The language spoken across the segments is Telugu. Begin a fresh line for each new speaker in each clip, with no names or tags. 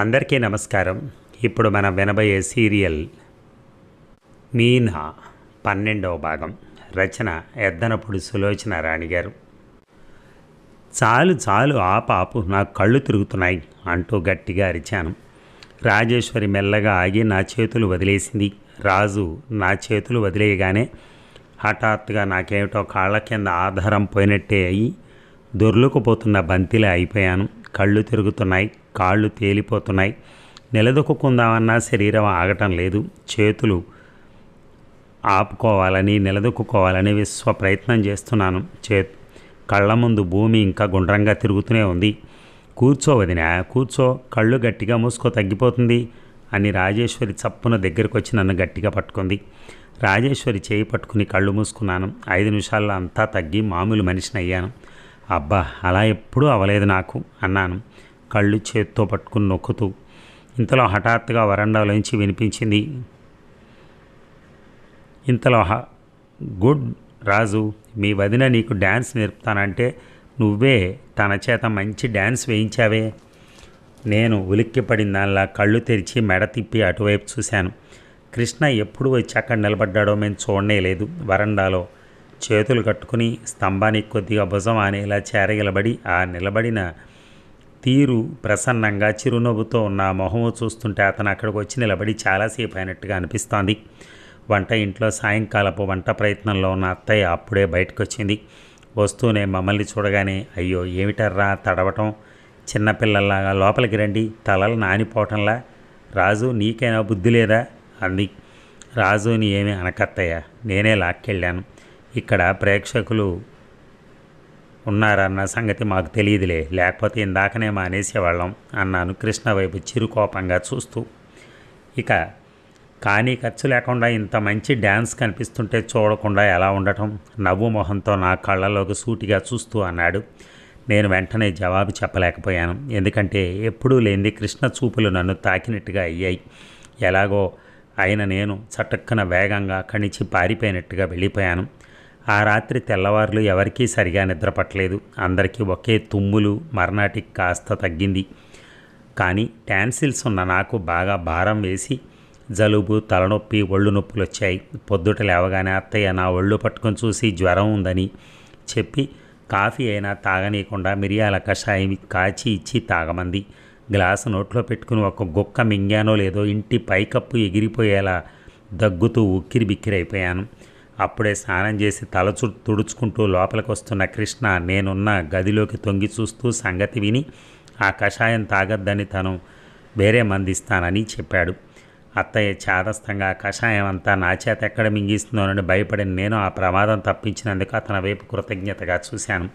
అందరికీ నమస్కారం. ఇప్పుడు మనం వినబోయే సీరియల్ మీనా పన్నెండవ భాగం. రచన ఎద్దనపుడు సులోచన రాణి గారు. చాలు చాలు ఆ పాపు నా కళ్ళు తిరుగుతున్నాయి అంటూ గట్టిగా అరిచాను. రాజేశ్వరి మెల్లగా ఆగి నా చేతులు వదిలేసింది. రాజు నా చేతులు వదిలేయగానే హఠాత్తుగా నాకేమిటో కాళ్ళ కింద ఆధారం పోయినట్టే అయి దొర్లుకుపోతున్న బంతిలే అయిపోయాను. కళ్ళు తిరుగుతున్నాయి కాళ్ళు తేలిపోతున్నాయి. నిలదొక్కుందామన్నా శరీరం ఆగటం లేదు. చేతులు ఆపుకోవాలని నిలదొక్కుకోవాలని విశ్వ ప్రయత్నం చేస్తున్నాను. చే కళ్ళ ముందు భూమి ఇంకా గుండ్రంగా తిరుగుతూనే ఉంది. కూర్చో వదినా కూర్చో. కళ్ళు గట్టిగా మూసుకో తగ్గిపోతుంది అని రాజేశ్వరి చప్పున దగ్గరకు వచ్చి నన్ను గట్టిగా పట్టుకుంది. రాజేశ్వరి చేయి పట్టుకుని కళ్ళు మూసుకున్నాను. ఐదు నిమిషాల్లో అంతా తగ్గి మామూలు మనిషిని అయ్యాను. అబ్బా అలా ఎప్పుడూ అవ్వలేదు నాకు అన్నాను. కళ్ళు చేత్తో పట్టుకుని నొక్కుతూ. ఇంతలో హఠాత్తుగా వరండాలోంచి వినిపించింది ఇంతలో హ గుడ్ రాజు మీ వదిన నీకు డ్యాన్స్ నేర్పుతానంటే నువ్వే తన చేత మంచి డ్యాన్స్ వేయించావే. నేను ఉలిక్కిపడిన దానిలా కళ్ళు తెరిచి మెడ తిప్పి అటువైపు చూశాను. కృష్ణ ఎప్పుడు వచ్చి అక్కడ నిలబడ్డాడో మేము చూడనే లేదు వరండాలో. చేతులు కట్టుకుని స్తంభానికి కొద్దిగా భుజం అనేలా చేరగిలబడి ఆ నిలబడిన తీరు ప్రసన్నంగా చిరునవ్వుతో ఉన్న మొహము చూస్తుంటే అతను అక్కడికి వచ్చి నిలబడి చాలాసేపు అయినట్టుగా అనిపిస్తోంది. వంట ఇంట్లో సాయంకాలపు వంట ప్రయత్నంలో ఉన్న అత్తయ్య అప్పుడే బయటకు వచ్చింది వస్తూనే మమ్మల్ని చూడగానే అయ్యో ఏమిటర్రా తడవటం? చిన్నపిల్లల్లాగా లోపలికి రండి తలలు నానిపోవటంలా. రాజు నీకైనా బుద్ధి లేదా? అంది. రాజుని ఏమీ అనకత్తయ్య నేనే లాక్కెళ్ళాను. ఇక్కడ ప్రేక్షకులు ఉన్నారన్న సంగతి మాకు తెలియదులే. లేకపోతే ఇందాకనే మానేసేవాళ్ళం అన్నాను కృష్ణ వైపు చిరుకోపంగా చూస్తూ. ఇక కానీ ఖర్చు లేకుండా ఇంత మంచి డ్యాన్స్ కనిపిస్తుంటే చూడకుండా ఎలా ఉండటం? నవ్వు మొహంతో నా కళ్ళలోకి సూటిగా చూస్తూ అన్నాడు. నేను వెంటనే జవాబు చెప్పలేకపోయాను. ఎందుకంటే ఎప్పుడూ లేనిది కృష్ణ చూపులు నన్ను తాకినట్టుగా అయ్యాయి. ఎలాగో అయిన నేను చటుక్కన వేగంగా కణిచి పారిపోయినట్టుగా వెళ్ళిపోయాను. ఆ రాత్రి తెల్లవారులు ఎవరికీ సరిగా నిద్రపట్టలేదు. అందరికీ ఒకే తుమ్ములు మర్నాటికి కాస్త తగ్గింది. కానీ టాన్సిల్స్ ఉన్న నాకు బాగా భారం వేసి జలుబు తలనొప్పి ఒళ్ళు నొప్పులు వచ్చాయి. పొద్దుట లేవగానే అత్తయ్య నా ఒళ్ళు పట్టుకొని చూసి జ్వరం ఉందని చెప్పి కాఫీ అయినా తాగనీయకుండా మిరియాల కషాయం కాచి ఇచ్చి తాగమంది. గ్లాసు నోట్లో పెట్టుకుని ఒక గుక్క మింగానో లేదో ఇంటి పైకప్పు ఎగిరిపోయేలా దగ్గుతూ ఉక్కిరి బిక్కిరైపోయాను అప్పుడే స్నానం చేసి తల చుట్టూ తుడుచుకుంటూ లోపలికి వస్తున్న కృష్ణ నేనున్న గదిలోకి తొంగి చూస్తూ సంగతి విని ఆ కషాయం తాగద్దని తను వేరే మందిస్తానని చెప్పాడు. అత్తయ్య చాదస్తంగా కషాయం అంతా నా చేత ఎక్కడ మింగిస్తుందోనని భయపడిన నేను ఆ ప్రమాదం తప్పించినందుకు అతని వైపు కృతజ్ఞతగా చూశాను.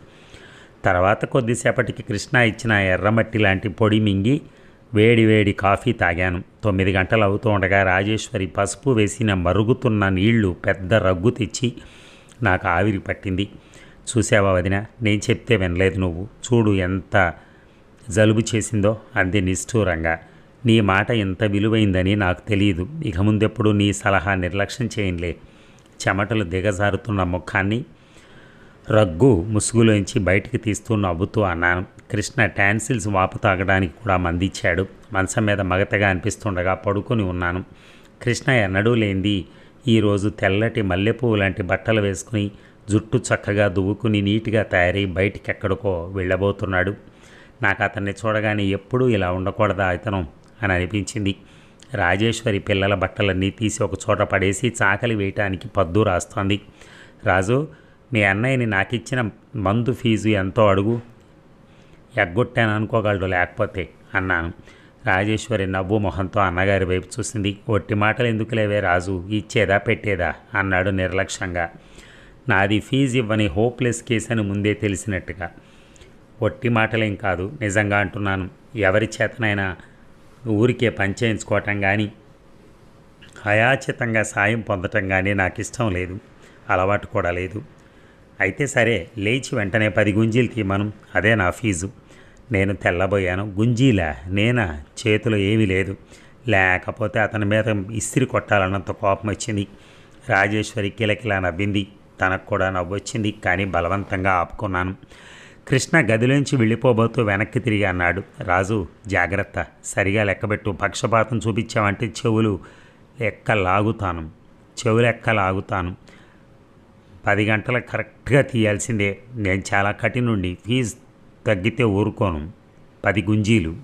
తర్వాత కొద్దిసేపటికి కృష్ణ ఇచ్చిన ఎర్రమట్టి లాంటి పొడి మింగి వేడి వేడి కాఫీ తాగాను. తొమ్మిది గంటలు అవుతూ ఉండగా రాజేశ్వరి పసుపు వేసిన మరుగుతున్న నీళ్ళు పెద్ద రగ్గు తెచ్చి నాకు ఆవిరి పట్టింది. చూసావా వదిన? నేను చెప్తే వినలేదు నువ్వు. చూడు ఎంత జలుబు చేసిందో అంది నిష్ఠూరంగా. నీ మాట ఎంత విలువైందని నాకు తెలియదు ఇక ముందెప్పుడు నీ సలహా నిర్లక్ష్యం చేయంలే. చెమటలు దిగజారుతున్న ముఖాన్ని రగ్గు ముసుగులోంచి బయటికి తీస్తూ నవ్వుతూ అన్నాను. కృష్ణ టాన్సిల్స్ వాపు తాగడానికి కూడా మందిచ్చాడు. మనసం మీద మగతగా అనిపిస్తుండగా పడుకొని ఉన్నాను. కృష్ణ ఎన్నడూ లేంది ఈరోజు తెల్లటి మల్లెపువ్వు లాంటి బట్టలు వేసుకుని జుట్టు చక్కగా దువ్వుకుని నీట్గా తయారై బయటికి ఎక్కడికో వెళ్ళబోతున్నాడు. నాకు అతన్ని చూడగానే ఎప్పుడూ ఇలా ఉండకూడదా ఇతను? అని అనిపించింది. రాజేశ్వరి పిల్లల బట్టలన్నీ తీసి ఒక చోట పడేసి చాకలి వేయటానికి పద్దు రాస్తోంది. రాజు మీ అన్నయ్యని నాకిచ్చిన మందు ఫీజు ఎంతో అడుగు. ఎగ్గొట్టాను అనుకోగలడు లేకపోతే అన్నాను. రాజేశ్వరి నవ్వు మొహంతో అన్నగారి వైపు చూసింది. ఒట్టి మాటలు ఎందుకు లేవే రాజు? ఇచ్చేదా పెట్టేదా? అన్నాడు నిర్లక్ష్యంగా. నాది ఫీజు ఇవ్వని హోప్లెస్ కేసు అని ముందే తెలిసినట్టుగా. ఒట్టి మాటలేం కాదు నిజంగా అంటున్నాను. ఎవరి చేతనైనా ఊరికే పంచేయించుకోవటం కానీ హయాచితంగా సాయం పొందటం కానీ నాకు ఇష్టం లేదు. అలవాటు కూడా లేదు. అయితే సరే లేచి వెంటనే పది గుంజీలు తీయమను. అదే నా ఫీజు. నేను తెల్లబోయాను. గుంజీలా. నేనా? చేతిలో ఏమీ లేదు. లేకపోతే అతని మీద ఇస్త్రీ కొట్టాలన్నంత కోపం వచ్చింది. రాజేశ్వరి కిలకిలా నవ్వింది. తనకు కూడా నవ్వొచ్చింది. కానీ బలవంతంగా ఆపుకున్నాను. కృష్ణ గదిలోంచి వెళ్ళిపోబోతూ వెనక్కి తిరిగి అన్నాడు. రాజు జాగ్రత్త. సరిగా లెక్కబెట్టు. పక్షపాతం చూపించావంటే చెవులు లెక్క లాగుతాను చెవులు ఎక్క లాగుతాను పది గంటలకు కరెక్ట్గా తీయాల్సిందే. నేను చాలా కఠినుండి ఫీజు తగ్గితే ఊరుకోను. పది గుంజీలు.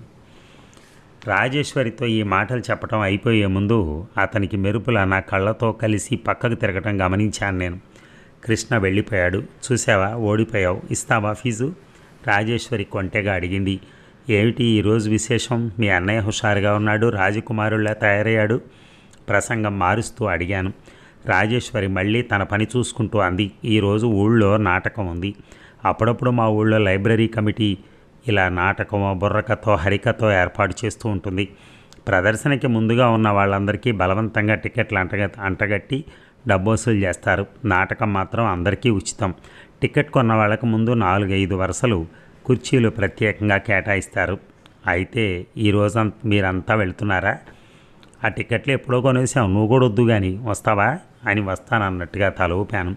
రాజేశ్వరితో ఈ మాటలు చెప్పడం అయిపోయే ముందు అతనికి మెరుపుల నా కళ్ళతో కలిసి పక్కకు తిరగటం గమనించాను నేను. కృష్ణ వెళ్ళిపోయాడు. చూసావా ఓడిపోయావు. ఇస్తావా ఫీజు? రాజేశ్వరి కొంటెగా అడిగింది. ఏమిటి ఈరోజు విశేషం? మీ అన్నయ్య హుషారుగా ఉన్నాడు రాజకుమారుల్లా తయారయ్యాడు? ప్రసంగం మారుస్తూ అడిగాను. రాజేశ్వరి మళ్ళీ తన పని చూసుకుంటూ అంది. ఈరోజు ఊళ్ళో నాటకం ఉంది. అప్పుడప్పుడు మా ఊళ్ళో లైబ్రరీ కమిటీ ఇలా నాటకం బుర్రకథో హరికథో ఏర్పాటు చేస్తూ ఉంటుంది. ప్రదర్శనకి ముందుగా ఉన్న వాళ్ళందరికీ బలవంతంగా టికెట్లు అంటగ అంటగట్టి డబ్బు వసూలు చేస్తారు. నాటకం మాత్రం అందరికీ ఉచితం. టికెట్ కొన్న వాళ్ళకు ముందు నాలుగైదు వరుసలు కుర్చీలు ప్రత్యేకంగా కేటాయిస్తారు. అయితే ఈరోజు మీరంతా వెళ్తున్నారా? ఆ టికెట్లు ఎప్పుడో కొనేసాం నువ్వు కూడా వద్దు కానీ వస్తావా? అని వస్తానన్నట్టుగా తల ఊపాను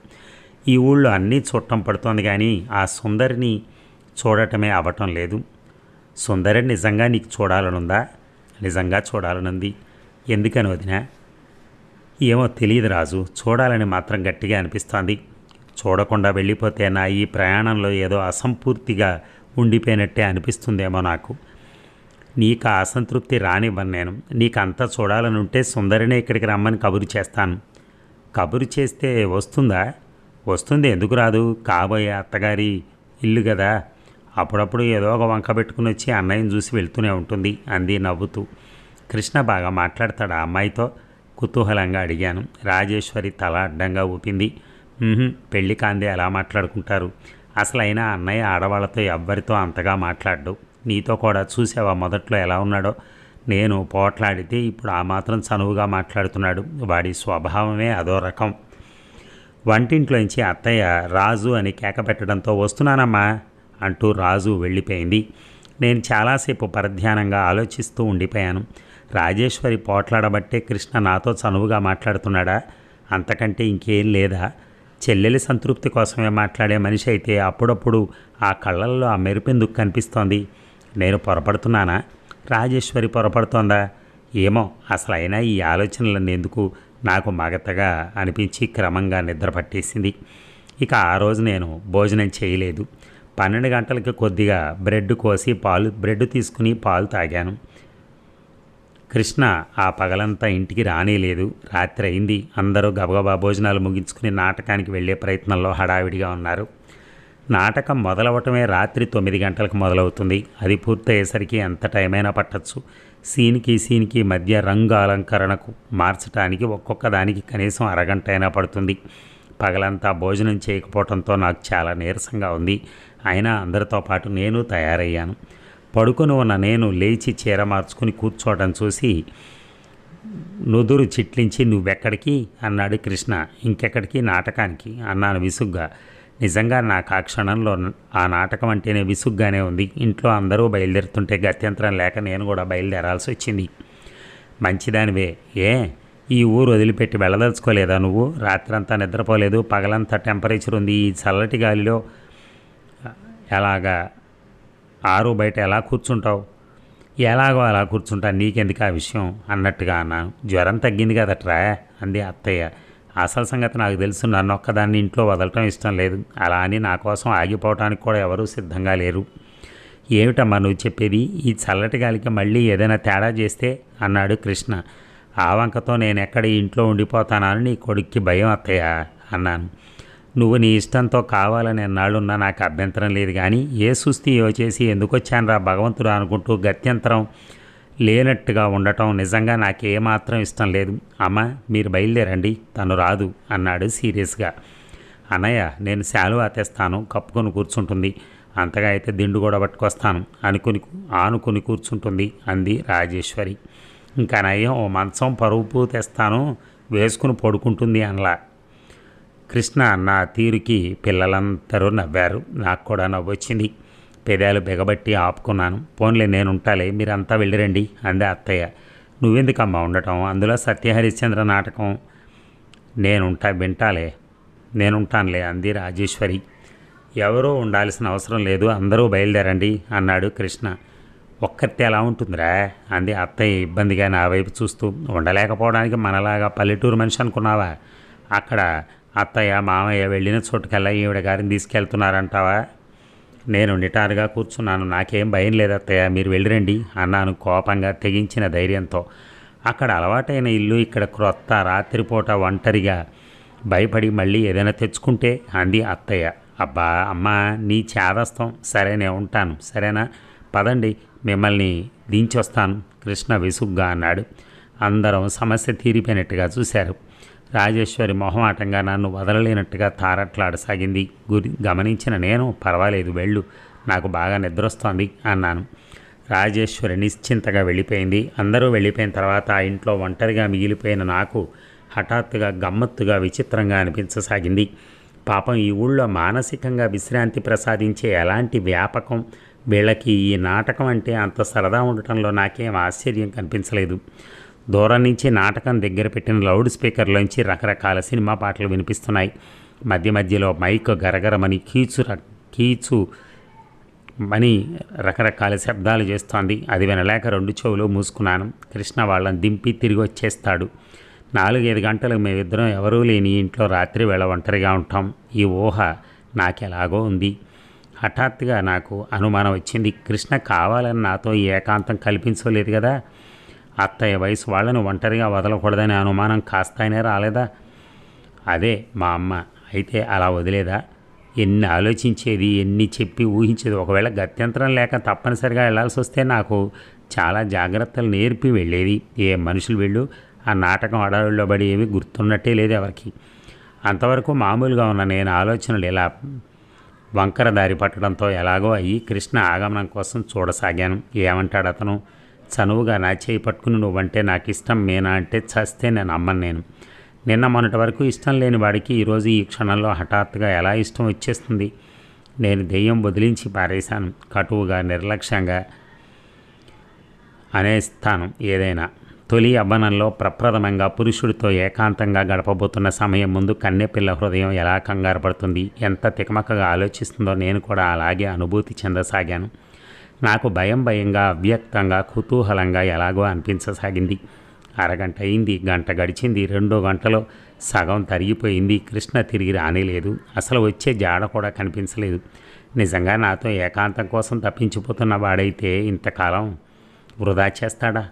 ఈ ఊళ్ళో అన్నీ చూడటం పడుతోంది కానీ ఆ సుందరిని చూడటమే అవ్వటం లేదు. సుందరి నిజంగా నీకు చూడాలనుందా? నిజంగా చూడాలనుంది. ఎందుకని వదిన? ఏమో తెలియదు రాజు. చూడాలని మాత్రం గట్టిగా అనిపిస్తోంది. చూడకుండా వెళ్ళిపోతే నా ఈ ప్రయాణంలో ఏదో అసంపూర్తిగా ఉండిపోయినట్టే అనిపిస్తుందేమో నాకు. నీకు ఆ అసంతృప్తి రానివ్వను నేను. నీకు అంతా చూడాలని ఉంటే సుందరినే ఇక్కడికి రమ్మని కబురు చేస్తాను. కబురు చేస్తే వస్తుందా? వస్తుంది. ఎందుకు రాదు? కాబోయే అత్తగారి ఇల్లు కదా. అప్పుడప్పుడు ఏదో ఒక వంక పెట్టుకుని వచ్చి అన్నయ్యని చూసి వెళ్తూనే ఉంటుంది అంది నవ్వుతూ. కృష్ణ బాగా మాట్లాడతాడు ఆ అమ్మాయితో? కుతూహలంగా అడిగాను. రాజేశ్వరి తల అడ్డంగా ఊపింది. పెళ్ళి కాందే ఎలా మాట్లాడుకుంటారు. అసలు అయినా అన్నయ్య ఆడవాళ్ళతో ఎవ్వరితో అంతగా మాట్లాడు నీతో కూడా చూసావా మొదట్లో ఎలా ఉన్నాడో? నేను పోట్లాడితే ఇప్పుడు ఆ మాత్రం చనువుగా మాట్లాడుతున్నాడు. వాడి స్వభావమే అదో రకం. వంటింట్లోంచి అత్తయ్య రాజు అని కేక పెట్టడంతో వస్తున్నానమ్మా అంటూ రాజు వెళ్ళిపోయింది. నేను చాలాసేపు పరధ్యానంగా ఆలోచిస్తూ ఉండిపోయాను. రాజేశ్వరి పోట్లాడబట్టే కృష్ణ నాతో చనువుగా మాట్లాడుతున్నాడా? అంతకంటే ఇంకేం లేదా? చెల్లెలి సంతృప్తి కోసమే మాట్లాడే మనిషి అయితే అప్పుడప్పుడు ఆ కళ్ళల్లో ఆ మెరుపెందుకు కనిపిస్తోంది. నేను పొరపడుతున్నానా? రాజేశ్వరి పొరపడుతోందా? ఏమో అసలైనా ఈ ఆలోచనలన్నీ ఎందుకు నాకు మగతగా అనిపించి క్రమంగా నిద్ర పట్టేసింది. ఇక ఆ రోజు నేను భోజనం చేయలేదు. పన్నెండు గంటలకి కొద్దిగా బ్రెడ్ కోసి పాలు బ్రెడ్ తీసుకుని పాలు తాగాను. కృష్ణ ఆ పగలంతా ఇంటికి రానేలేదు. రాత్రి అయింది. అందరూ గబగబా భోజనాలు ముగించుకుని నాటకానికి వెళ్ళే ప్రయత్నంలో హడావిడిగా ఉన్నారు. నాటకం మొదలవటమే రాత్రి తొమ్మిది గంటలకు మొదలవుతుంది. అది పూర్తయ్యేసరికి ఎంత టైమైనా పట్టచ్చు. సీన్కి సీన్కి మధ్య రంగు అలంకరణకు మార్చడానికి ఒక్కొక్క దానికి కనీసం అరగంట అయినా పడుతుంది. పగలంతా భోజనం చేయకపోవడంతో నాకు చాలా నీరసంగా ఉంది. అయినా అందరితో పాటు నేను తయారయ్యాను. పడుకొని ఉన్న నేను లేచి చీర మార్చుకుని కూర్చోవడం చూసి నుదురు చిట్లించి నువ్వెక్కడికి? అన్నాడు కృష్ణ. ఇంకెక్కడికి? నాటకానికి? అన్నాను విసుగ్గా. నిజంగా నాకు ఆ క్షణంలో ఆ నాటకం అంటేనే విసుగ్గానే ఉంది. ఇంట్లో అందరూ బయలుదేరుతుంటే గత్యంతరం లేక నేను కూడా బయలుదేరాల్సి వచ్చింది. మంచిదానివే. ఏ? ఈ ఊరు వదిలిపెట్టి వెళ్ళదలుచుకోలేదా నువ్వు? రాత్రంతా నిద్రపోలేదు. పగలంతా టెంపరేచర్ ఉంది. ఈ చల్లటి గాలిలో ఎలాగా? ఆరు బయట ఎలా కూర్చుంటావు? ఎలాగో అలా కూర్చుంటా. నీకెందుకు ఆ విషయం? అన్నట్టుగా అన్నాను. జ్వరం తగ్గింది కదట్రా? అంది అత్తయ్య. అసలు సంగతి నాకు తెలుసు. నన్ను ఒక్కదాన్ని ఇంట్లో వదలటం ఇష్టం లేదు. అలా అని నా కోసం ఆగిపోవటానికి కూడా ఎవరూ సిద్ధంగా లేరు. ఏమిటమ్మా నువ్వు చెప్పేది? ఈ చల్లటి గాలికి మళ్ళీ ఏదైనా తేడా చేస్తే? అన్నాడు కృష్ణ. ఆ వంకతో నేను ఎక్కడ ఇంట్లో ఉండిపోతానని నీ కొడుక్కి భయం అత్తయ్య అన్నాను. నువ్వు నీ ఇష్టంతో కావాలని ఎన్నాళ్ళున్నా నాకు అభ్యంతరం లేదు కానీ ఏ సుస్థి యో చేసి ఎందుకొచ్చాను రా భగవంతుడు అనుకుంటూ గత్యంతరం లేనట్టుగా ఉండటం నిజంగా నాకు ఏమాత్రం ఇష్టం లేదు. అమ్మ మీరు బయలుదేరండి. తను రాదు అన్నాడు సీరియస్గా. అన్నయ్య నేను శాలువా తెస్తాను. కప్పుకొని కూర్చుంటుంది. అంతగా అయితే దిండు కూడా పట్టుకొస్తాను అనుకుని ఆనుకుని కూర్చుంటుంది అంది రాజేశ్వరి. ఇంకా నయ్యం ఓ మంచం పరుపు తెస్తాను. వేసుకుని పడుకుంటుంది అనలా. కృష్ణ నా తీరుకి పిల్లలందరూ నవ్వారు. నాకు కూడా నవ్వొచ్చింది. పెదాలు బెగబట్టి ఆపుకున్నాను. పోన్లే నేను ఉంటాలే మీరంతా వెళ్ళిరండి అందే అత్తయ్య. నువ్వెందుకమ్మా ఉండటం? అందులో సత్యహరిశ్చంద్ర నాటకం నేనుంటా వింటాలే. నేనుంటానులే అంది రాజేశ్వరి. ఎవరూ ఉండాల్సిన అవసరం లేదు అందరూ బయలుదేరండి అన్నాడు కృష్ణ. ఒక్కరితే ఎలా ఉంటుందిరా? అంది అత్తయ్య ఇబ్బందిగా నా వైపు చూస్తూ. ఉండలేకపోవడానికి మనలాగా పల్లెటూరు మనిషి అనుకున్నావా? అక్కడ అత్తయ్య మామయ్య వెళ్ళిన చోటుకల్లా ఈవిడ గారిని తీసుకెళ్తున్నారంటావా? నేను నిటారుగా కూర్చున్నాను. నాకేం భయం లేదు అత్తయ్య మీరు వెళ్ళిరండి అన్నాను కోపంగా తెగించిన ధైర్యంతో. అక్కడ అలవాటైన ఇల్లు ఇక్కడ క్రొత్త రాత్రిపూట ఒంటరిగా. భయపడి మళ్ళీ ఏదైనా తెచ్చుకుంటే అంది అత్తయ్య. అబ్బా అమ్మ నీ చేదస్తం. సరేనే ఉంటాను. సరేనా? పదండి మిమ్మల్ని దించొస్తాను. కృష్ణ విసుగ్గా అన్నాడు. అందరం సమస్య తీరిపోయినట్టుగా చూశారు. రాజేశ్వరి మొహమాటంగా నన్ను వదలలేనట్టుగా తారట్లాడసాగింది. గురి గమనించిన నేను పర్వాలేదు వెళ్ళు నాకు బాగా నిద్రొస్తోంది అన్నాను. రాజేశ్వరి నిశ్చింతగా వెళ్ళిపోయింది. అందరూ వెళ్ళిపోయిన తర్వాత ఆ ఇంట్లో ఒంటరిగా మిగిలిపోయిన నాకు హఠాత్తుగా గమ్మత్తుగా విచిత్రంగా అనిపించసాగింది. పాపం ఈ ఊళ్ళో మానసికంగా విశ్రాంతి ప్రసాదించే ఎలాంటి వ్యాపకం వీళ్ళకి ఈ నాటకం అంటే అంత సరదా ఉండటంలో నాకేం ఆశ్చర్యం కనిపించలేదు. దూరం నుంచి నాటకం దగ్గర పెట్టిన లౌడ్ స్పీకర్లోంచి రకరకాల సినిమా పాటలు వినిపిస్తున్నాయి. మధ్య మధ్యలో మైక్ గరగరమని కీచు ర- కీచు మని రకరకాల శబ్దాలు చేస్తోంది. అది వినలేక రెండు చెవులు మూసుకున్నాను. కృష్ణ వాళ్ళని దింపి తిరిగి వచ్చేస్తాడు. నాలుగైదు గంటలు మేమిద్దరం ఎవరూ లేని ఇంట్లో రాత్రి వేళ ఒంటరిగా ఉంటాం. ఈ ఊహ నాకెలాగో ఉంది. హఠాత్తుగా నాకు అనుమానం వచ్చింది. కృష్ణ కావాలని నాతో ఈ ఏకాంతం కల్పించలేదు కదా? అత్తయ్య వయసు వాళ్ళని ఒంటరిగా వదలకూడదనే అనుమానం కాస్తైనే రాలేదా? అదే మా అమ్మ. అయితే అలా వదిలేదా? ఎన్ని ఆలోచించేది ఎన్ని చెప్పి ఊహించేది? ఒకవేళ గత్యంతరం లేక తప్పనిసరిగా వెళ్ళాల్సి వస్తే నాకు చాలా జాగ్రత్తలు నేర్పి వెళ్ళేది. ఏ మనుషులు వెళ్ళు. ఆ నాటకం అడవుల్లో పడి ఏమీ గుర్తున్నట్టే లేదు ఎవరికి. అంతవరకు మామూలుగా ఉన్న నేను ఆలోచనలు ఇలా వంకర దారి పట్టడంతో ఎలాగో అయ్యి కృష్ణ ఆగమనం కోసం చూడసాగాను. ఏమంటాడు అతను చనువుగా నా చేయి పట్టుకుని నువ్వంటే నాకు ఇష్టం మేనా అంటే చస్తే నేను అమ్మను నేను. నిన్న మొన్నటి వరకు ఇష్టం లేని వాడికి ఈరోజు ఈ క్షణంలో హఠాత్తుగా ఎలా ఇష్టం వచ్చేస్తుంది? నేను దెయ్యం వదిలించి పారేశాను. కటువుగా నిర్లక్ష్యంగా అనేస్తాను ఏదైనా. తొలి అబ్బనంలో ప్రప్రథమంగా పురుషుడితో ఏకాంతంగా గడపబోతున్న సమయం ముందు కన్నెపిల్ల హృదయం ఎలా కంగారు పడుతుంది? ఎంత తికమకగా ఆలోచిస్తుందో నేను కూడా అలాగే అనుభూతి చెందసాగాను. నాకు భయం భయంగా అవ్యక్తంగా కుతూహలంగా ఎలాగో అనిపించసాగింది. అరగంట అయింది గంట గడిచింది రెండో గంటలో సగం తరిగిపోయింది కృష్ణ తిరిగి రానేలేదు. అసలు వచ్చే జాడ కూడా కనిపించలేదు. నిజంగా నాతో ఏకాంతం కోసం తప్పించిపోతున్న వాడైతే ఇంతకాలం వృధా చేస్తాడా?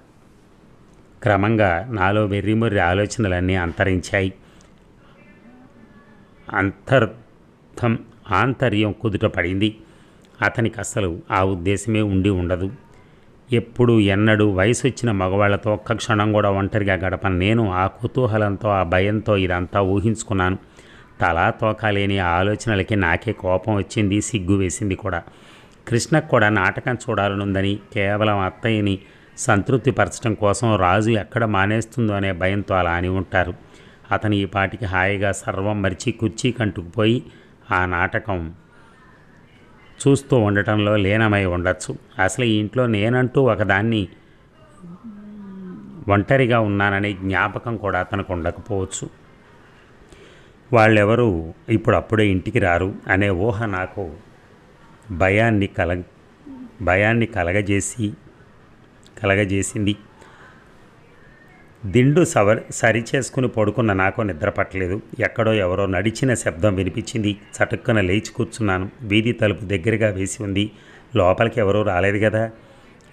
క్రమంగా నాలో వెర్రిమొర్రి ఆలోచనలన్నీ అంతరించాయి. అంతర్థం ఆంతర్యం కుదుట పడింది. అతనికి అసలు ఆ ఉద్దేశమే ఉండి ఉండదు. ఎప్పుడు ఎన్నడూ వయసు వచ్చిన మగవాళ్ళతో ఒక్క క్షణం కూడా ఒంటరిగా గడపను నేను ఆ కుతూహలంతో ఆ భయంతో ఇదంతా ఊహించుకున్నాను. తలా తోకాలేని ఆ ఆలోచనలకి నాకే కోపం వచ్చింది సిగ్గు వేసింది కూడా. కృష్ణకు కూడా నాటకం చూడాలనుందని కేవలం అత్తయ్యని సంతృప్తిపరచడం కోసం రాజు ఎక్కడ మానేస్తుందో అనే భయంతో అలా అని ఉంటారు. అతను ఈ పాటికి హాయిగా సర్వం మరిచి కుర్చీ కంటుకుపోయి ఆ నాటకం చూస్తూ ఉండటంలో లీనమై ఉండొచ్చు. అసలు ఈ ఇంట్లో నేనంటూ ఒకదాన్ని ఒంటరిగా ఉన్నాననే జ్ఞాపకం కూడా అతనికి ఉండకపోవచ్చు. వాళ్ళెవరూ ఇప్పుడు అప్పుడే ఇంటికి రారు అనే ఊహ నాకు భయాన్ని కల భయాన్ని కలగజేసి కలగజేసింది. దిండు సవర్ సరి చేసుకుని పడుకున్న నాకు నిద్ర పట్టలేదు. ఎక్కడో ఎవరో నడిచిన శబ్దం వినిపించింది. చటుక్కున లేచి కూర్చున్నాను. వీధి తలుపు దగ్గరగా వేసి ఉంది. లోపలికి ఎవరూ రాలేదు కదా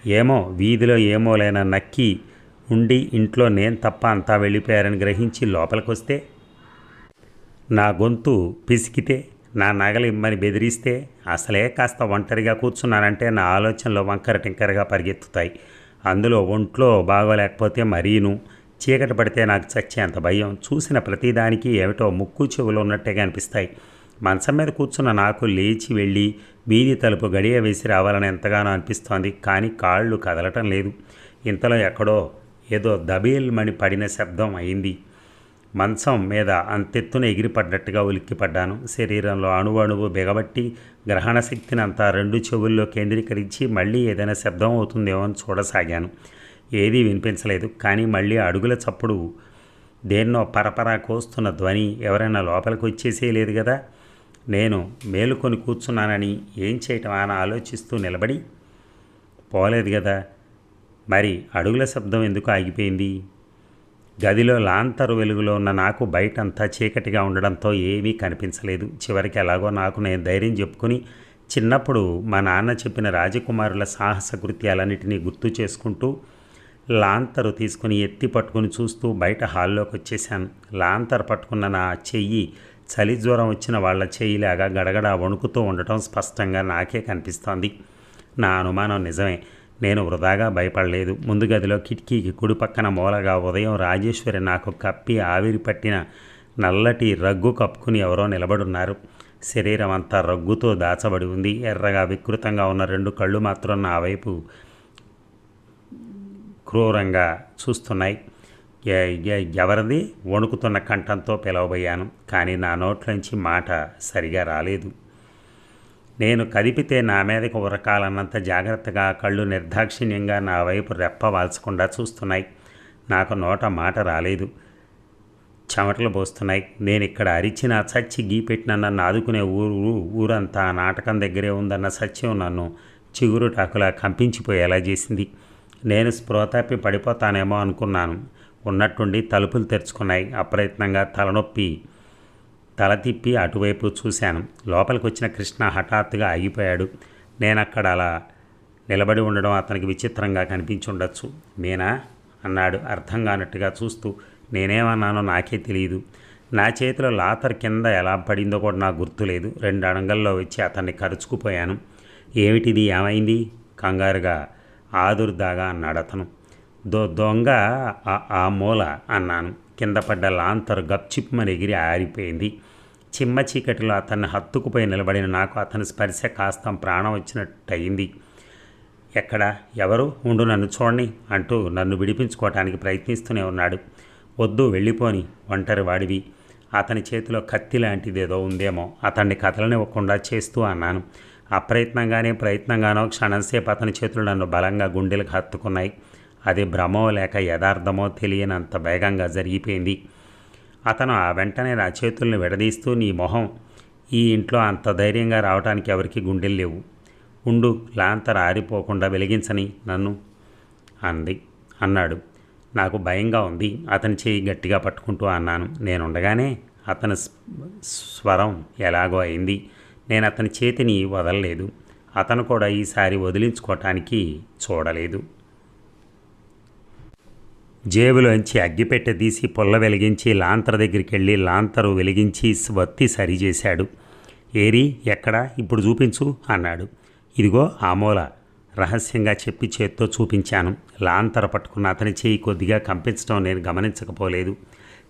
ఏమో వీధిలో ఏమో నక్కి ఉండి ఇంట్లో నేను తప్ప అంతా వెళ్ళిపోయారని గ్రహించి లోపలికొస్తే? నా గొంతు పిసికితే నా నగలు ఇమ్మని బెదిరిస్తే అసలే కాస్త ఒంటరిగా కూర్చున్నానంటే నా ఆలోచనలు వంకర టింకరగా పరిగెత్తుతాయి. అందులో ఒంట్లో బాగోలేకపోతే మరీను. చీకటి పడితే నాకు చచ్చేంత భయం. చూసిన ప్రతిదానికి ఏమిటో ముక్కు చెవులు ఉన్నట్టుగా అనిపిస్తాయి మంచం మీద కూర్చున్న నాకు లేచి వెళ్ళి వీధి తలుపు గడియ వేసి రావాలని ఎంతగానో అనిపిస్తోంది. కానీ కాళ్ళు కదలటం లేదు. ఇంతలో ఎక్కడో ఏదో దబేల్మణి పడిన శబ్దం అయింది. మంచం మీద అంతెత్తున ఎగిరిపడ్డట్టుగా ఉలిక్కిపడ్డాను. శరీరంలో అణువణువు బిగబట్టి గ్రహణ శక్తిని అంతా రెండు చెవుల్లో కేంద్రీకరించి మళ్ళీ ఏదైనా శబ్దం అవుతుందేమో అని చూడసాగాను. ఏదీ వినిపించలేదు. కానీ మళ్ళీ అడుగుల చప్పుడు దేన్నో పరపరా కోస్తున్న ధ్వని ఎవరైనా లోపలికి వచ్చేసే లేదు కదా నేను మేలుకొని కూర్చున్నానని ఏం చేయటం అని ఆలోచిస్తూ నిలబడి పోలేదు కదా మరి అడుగుల శబ్దం ఎందుకు ఆగిపోయింది? గదిలో లాంతరు వెలుగులో ఉన్న నాకు బయటంతా చీకటిగా ఉండడంతో ఏమీ కనిపించలేదు. చివరికి ఎలాగో నాకు నేను ధైర్యం చెప్పుకుని చిన్నప్పుడు మా నాన్న చెప్పిన రాజకుమారుల సాహస కృత్యాలన్నిటినీ గుర్తు చేసుకుంటూ లాంతరు తీసుకుని ఎత్తి పట్టుకుని చూస్తూ బయట హాల్లోకి వచ్చేసాను లాంతర్ పట్టుకున్న నా చెయ్యి చలి జ్వరం వచ్చిన వాళ్ళ చెయ్యిలాగా గడగడ వణుకుతూ ఉండటం స్పష్టంగా నాకే కనిపిస్తోంది. నా అనుమానం నిజమే. నేను వృధాగా భయపడలేదు. ముందు గదిలో కిటికీకి కుడి పక్కన మూలగా ఉదయం రాజేశ్వరి నాకు కప్పి ఆవిరి పట్టిన నల్లటి రగ్గు కప్పుకుని ఎవరో నిలబడున్నారు. శరీరం అంతా రగ్గుతో దాచబడి ఉంది. ఎర్రగా వికృతంగా ఉన్న రెండు కళ్ళు మాత్రం నా వైపు క్రూరంగా చూస్తున్నాయి. ఎవరిది? వణుకుతున్న కంఠంతో పిలవబోయాను కానీ నా నోట్లోంచి మాట సరిగా రాలేదు. నేను కదిపితే నా మీదకి ఉరకాలన్నంత జాగ్రత్తగా కళ్ళు నిర్దాక్షిణ్యంగా నా వైపు రెప్ప వాల్చకుండా చూస్తున్నాయి. నాకు నోట మాట రాలేదు. చెమటలు పోస్తున్నాయి. నేను ఇక్కడ అరిచిన చచ్చి గీపెట్టిన నన్ను ఆదుకునే ఊరు ఊరంతా నాటకం దగ్గరే ఉందన్న సత్యం నన్ను చిగురు టాకులా కంపించిపోయేలా చేసింది. నేను స్పృహతప్పి పడిపోతానేమో అనుకున్నాను. ఉన్నట్టుండి తలుపులు తెరుచుకున్నాయి. అప్రయత్నంగా తలనొప్పి తల తిప్పి అటువైపు చూశాను. లోపలికి వచ్చిన కృష్ణ హఠాత్తుగా ఆగిపోయాడు. నేను అక్కడ అలా నిలబడి ఉండడం అతనికి విచిత్రంగా కనిపించి ఉండొచ్చు నేనా అన్నాడు అర్థం కానట్టుగా చూస్తూ. నేనేమన్నానో నాకే తెలియదు నా చేతిలో లాతర్ కింద ఎలా పడిందో కూడా నాకు గుర్తులేదు. రెండు అడంగల్లో వచ్చి అతన్ని కరుచుకుపోయాను. ఏమిటిది? ఏమైంది? కంగారుగా ఆదుర్దాగా అన్నాడు అతను. దో దొంగ ఆ- ఆ మూల అన్నాను. కింద పడ్డ లాంతరు గప్చిప్మని ఎగిరి ఆరిపోయింది. చిమ్మ చీకటిలో అతన్ని హత్తుకుపోయి నిలబడిన నాకు అతని స్పర్శ కాస్త ప్రాణం వచ్చినట్టు అయింది ఎక్కడ? ఎవరు? ఉండు నన్ను చూడండి అంటూ నన్ను విడిపించుకోవటానికి ప్రయత్నిస్తూనే ఉన్నాడు. వద్దు వెళ్ళిపోని ఒంటరి వాడివి. అతని చేతిలో కత్తి లాంటిదేదో ఉందేమో. అతన్ని కథలనివ్వకుండా చేస్తూ అన్నాను. అప్రయత్నంగానే ప్రయత్నంగానో క్షణంసేపు అతని చేతులు నన్ను బలంగా గుండెలకు హత్తుకున్నాయి. అది భ్రమో లేక యథార్థమో తెలియనంత వేగంగా జరిగిపోయింది. అతను ఆ వెంటనే నా చేతుల్ని విడదీస్తూ నీ మొహం ఈ ఇంట్లో అంత ధైర్యంగా రావడానికి ఎవరికి గుండెలు లేవు. ఉండు లాంతర ఆరిపోకుండా వెలిగించని నన్ను అంది. అన్నాడు. నాకు భయంగా ఉంది. అతని చేయి గట్టిగా పట్టుకుంటూ అన్నాను. నేనుండగానే అతని స్- స్వరం ఎలాగో అయింది. నేను అతని చేతిని వదలలేదు. అతను కూడా ఈసారి వదిలించుకోవటానికి చూడలేదు. జేబులోంచి అగ్గిపెట్టె తీసి పొల్ల వెలిగించి లాంతర్ దగ్గరికి వెళ్ళి లాంతరు వెలిగించి వత్తి సరిచేశాడు. ఏరి ఎక్కడ? ఇప్పుడు చూపించు అన్నాడు. ఇదిగో ఆమోల రహస్యంగా చెప్పి చేత్తో చూపించాను. లాంతర పట్టుకున్న అతని చేయి కొద్దిగా కంపించడం నేను గమనించకపోలేదు.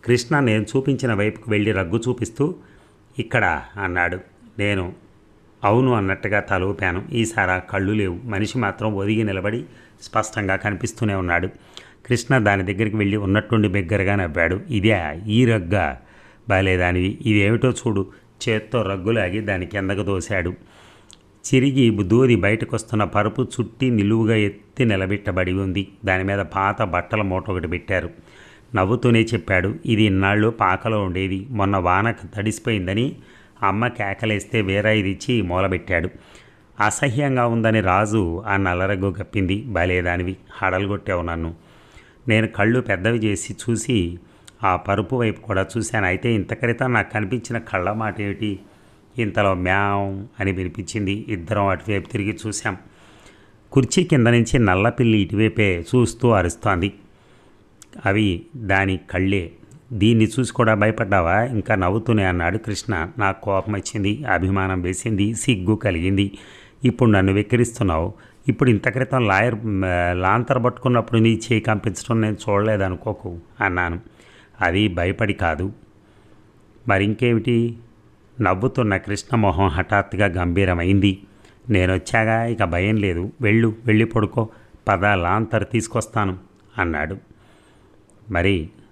కృష్ణ నేను చూపించిన వైపుకు వెళ్ళి రగ్గు చూపిస్తూ ఇక్కడ అన్నాడు. నేను అవును అన్నట్టుగా తల ఊపాను. ఈసారి కళ్ళు లేవు. మనిషి మాత్రం ఒదిగి నిలబడి స్పష్టంగా కనిపిస్తూనే ఉన్నాడు. కృష్ణ దాని దగ్గరికి వెళ్ళి ఉన్నట్టుండి బిగ్గరగా నవ్వాడు. ఇదే ఈ రగ్గా బాలేదానివి. ఇదేమిటో చూడు. చేత్తో రగ్గులాగి దాని కిందకు దోశాడు. చిరిగి దూది బయటకు వస్తున్న పరుపు చుట్టి నిలువుగా ఎత్తి నిలబెట్టబడి ఉంది. దాని మీద పాత బట్టల మూట ఒకటి పెట్టారు. నవ్వుతూనే చెప్పాడు. ఇది ఇన్నాళ్ళు పాకలో ఉండేది. మొన్న వానకు తడిసిపోయిందని అమ్మ కేకలేస్తే వేరే ఇది ఇచ్చి మూలబెట్టాడు. అసహ్యంగా ఉందని రాజు ఆ నల్లరగ్గు కప్పింది బలేదానివి హడలుగొట్టావు నన్ను. నేను కళ్ళు పెద్దవి చేసి చూసి ఆ పరుపు వైపు కూడా చూశాను. అయితే ఇంత క్రితం నాకు కనిపించిన కళ్ళ మాట ఏమిటి? ఇంతలో మ్యావ్ అని వినిపించింది. ఇద్దరం అటువైపు తిరిగి చూశాం. కుర్చీ కింద నుంచి నల్లపిల్లి ఇటువైపే చూస్తూ అరుస్తోంది. అవి దాని కళ్ళే దీన్ని చూసి కూడా భయపడ్డావా? ఇంకా నవ్వుతూనే అన్నాడు కృష్ణ. నాకు కోపం వచ్చింది అభిమానం వేసింది సిగ్గు కలిగింది. ఇప్పుడు నన్ను వెక్కిరిస్తున్నావు. ఇప్పుడు ఇంత క్రితం లాయర్ లాంతర్ పట్టుకున్నప్పుడు నీ చేయి కంపించడం నేను చూడలేదనుకోకు అన్నాను. అది భయపడి కాదు. మరింకేమిటి? నవ్వుతున్న కృష్ణమోహం హఠాత్తుగా గంభీరమైంది. నేనొచ్చాగా ఇక భయం లేదు. వెళ్ళు వెళ్ళి పడుకో. పద లాంతర్ తీసుకొస్తాను అన్నాడు. మరి